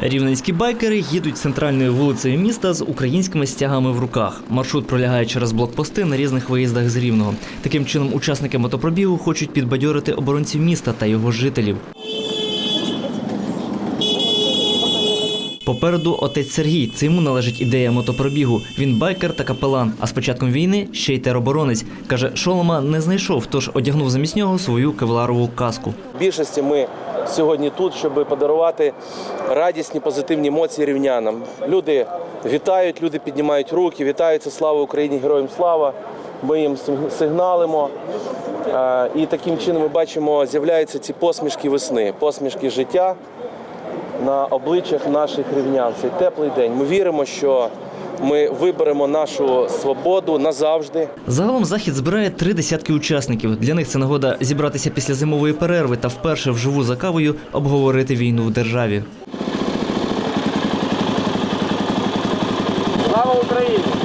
Рівненські байкери їдуть центральною вулицею міста з українськими стягами в руках. Маршрут пролягає через блокпости на різних виїздах з Рівного. Таким чином, учасники мотопробігу хочуть підбадьорити оборонців міста та його жителів. Попереду отець Сергій. Це йому належить ідея мотопробігу. Він байкер та капелан. А з початком війни ще й тероборонець. Каже, шолома не знайшов, тож одягнув замість нього свою кевларову каску. Більшості ми сьогодні тут, щоб подарувати радісні позитивні емоції рівнянам. Люди вітають, люди піднімають руки, вітаються слава Україні, героям слава. Ми їм сигналимо. Е, І таким чином ми бачимо, з'являються ці посмішки весни, посмішки життя на обличчях наших рівнян. Цей теплий день. Ми віримо, що ми виберемо нашу свободу назавжди. Загалом захід збирає три десятки учасників. Для них це нагода зібратися після зимової перерви та вперше вживу за кавою обговорити війну в державі. Слава Україні!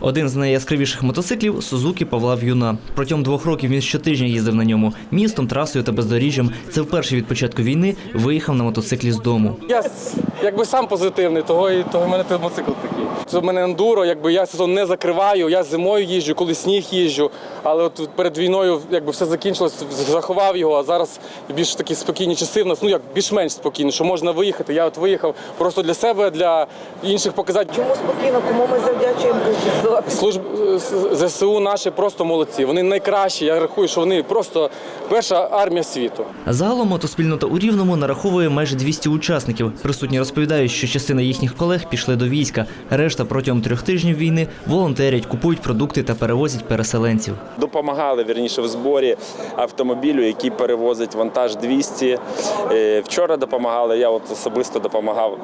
Один з найяскравіших мотоциклів Сузуки Павла В'юна. Протягом двох років він щотижня їздив на ньому містом, трасою та бездоріжжям. Це вперше від початку війни виїхав на мотоциклі з дому. Якби сам позитивний, того і того в мене той мотоцикл такий. Це в мене ендуро, якби я сезон не закриваю. Я зимою їжджу, коли сніг їжджу. Але от перед війною якби все закінчилось, заховав його, а зараз більш такі спокійні часи в нас, ну як більш-менш спокійні, що можна виїхати. Я от виїхав просто для себе, для інших показати. Чому спокійно, кому ми завдячуємо? Служб ЗСУ наші просто молодці. Вони найкращі. Я рахую, що вони просто перша армія світу. Загалом мотоспільнота у Рівному нараховує майже 200 учасників. Присутні розповідають, що частина їхніх колег пішли до війська. Решта протягом трьох тижнів війни волонтерять, купують продукти та перевозять переселенців. Допомагали вірніше в зборі автомобілю, який перевозить вантаж 200. Е, Вчора допомагали. Я от особисто допомагав.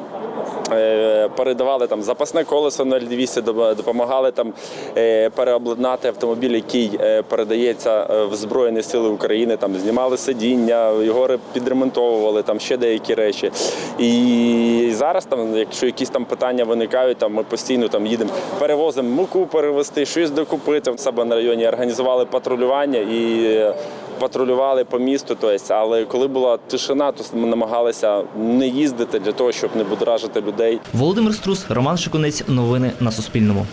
е, Передавали там запасне колесо 0200, доп- допомагали там е, переобладнати автомобіль, який передається в Збройні Сили України. Там знімали сидіння, його ре- підремонтовували, там ще деякі речі. І зараз, там, якщо якісь там питання виникають, там ми постійно там їдемо, перевозимо муку перевезти, щось докупити. В себе на районі організували патрулювання і е, патрулювали по місту. Тобто, але коли була тишина, то ми намагалися не їздити для того, щоб не будоражити людей. Володимир Струс, Роман Шикунець. Новини на Суспільному.